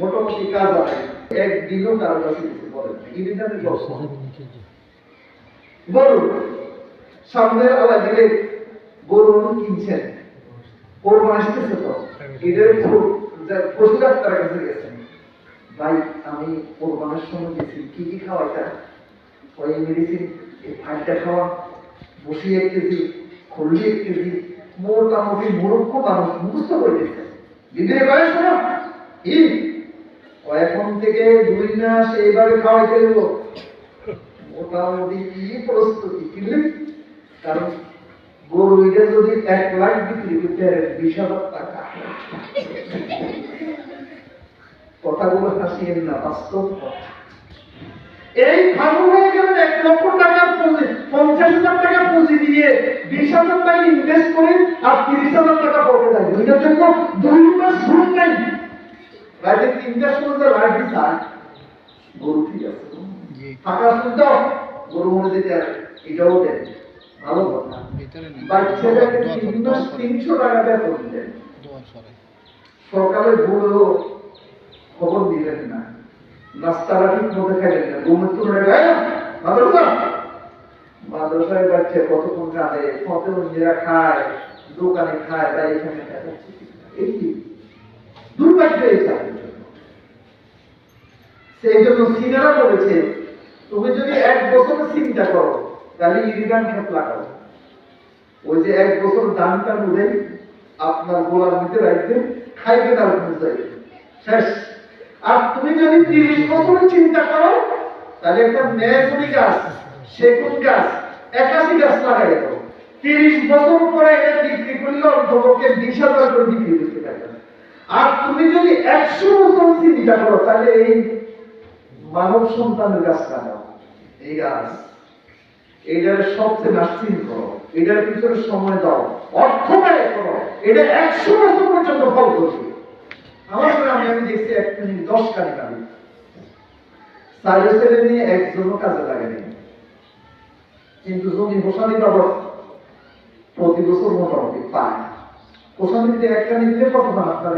মোটামুটি কাজ আছে একদিনও কারও কাছে কিছু গরু সামনে আলা দিলে গরু কিনছেন। তো। পশু ডাক্তারের কাছে গেছেন। ভাই, আমি কোরবানের সময় গেছি। কি কি খাওয়াইতা ওই মেডিসিন খাওয়া, বসি এক কেজি খল্লি এক কেজি। মোটামুটি মূর্খ মানুষ মুখস্থ করে দিচ্ছে ও এখন থেকে দুই মাস এইভাবে খাওয়াইতে দেবো মোটামুটি প্রস্তুতি কিনলে কারণ গরু এটা যদি এক লাখ বিক্রি করতে বিশ হাজার টাকা। কথাগুলো হাসিয়েন না, বাস্তব এই ভালো হয়ে গেল এক লক্ষ টাকার পুঁজি, পঞ্চাশ হাজার টাকা পুঁজি দিয়ে বিশ হাজার টাকা ইনভেস্ট করে আর তিরিশ হাজার টাকা পড়ে যায় দুইটার জন্য দুই মাস রাতে তিনটার সময় যে লাইট দিছা গরু ঠিক আছে জি টাকা গরু মনে আর এটাও দেয় ভালো কথা বাচ্চাটাকে তিন তিনশো টাকা বেতন দেন সকালে ভোরও খবর দিলেন না। নাস্তারা ঠিক মতো খাইলেন না। ঘুমের গায়ে মাদ্রাসা! মাদ্রাসায় বাচ্চা কতক্ষণ কাঁদে? কত নিজেরা খায় দোকানে খায় তাই এখানে দেখাচ্ছে। এই দুর্ভাগ্য এই জন্য সেই জন্য সিনেরা বলেছে, তুমি যদি এক বছর চিন্তা করো, তাহলে ইরিগান খেত লাগাও। ওই যে এক বছর দানটা উঠে আপনার গোলার মধ্যে রাখবেন খাইবে তার বুঝাই শেষ। আর তুমি যদি তিরিশ বছর চিন্তা করো, তাহলে একটা মেয়েগুলি গাছ, সেগুন গাছ, একাশি গাছ লাগাই দাও। তিরিশ বছর পরে এটা বিক্রি করলে অন্তপক্ষে বিশ হাজার করে বিক্রি করতে পারবে। আর তুমি যদি একশো বছর চিন্তা করো, তাহলে এই মানব সন্তানের গাছ লাগাও। এই গাছ, এটার সবচেয়ে নার্সিং করো এটার পিছনে সময় দাও। অর্থ ব্যয় করো, এটা একশো বছর পর্যন্ত ফল করবে। আমার গ্রামে আমি দেখছি এক মিনিট দশ কানি কানি চাইলে নিয়ে একজনও কাজে লাগেনি কিন্তু জমি হোসানি বাবদ প্রতি বছর মোটামুটি পায় হোসানি দিতে এক কানি কত পান আপনার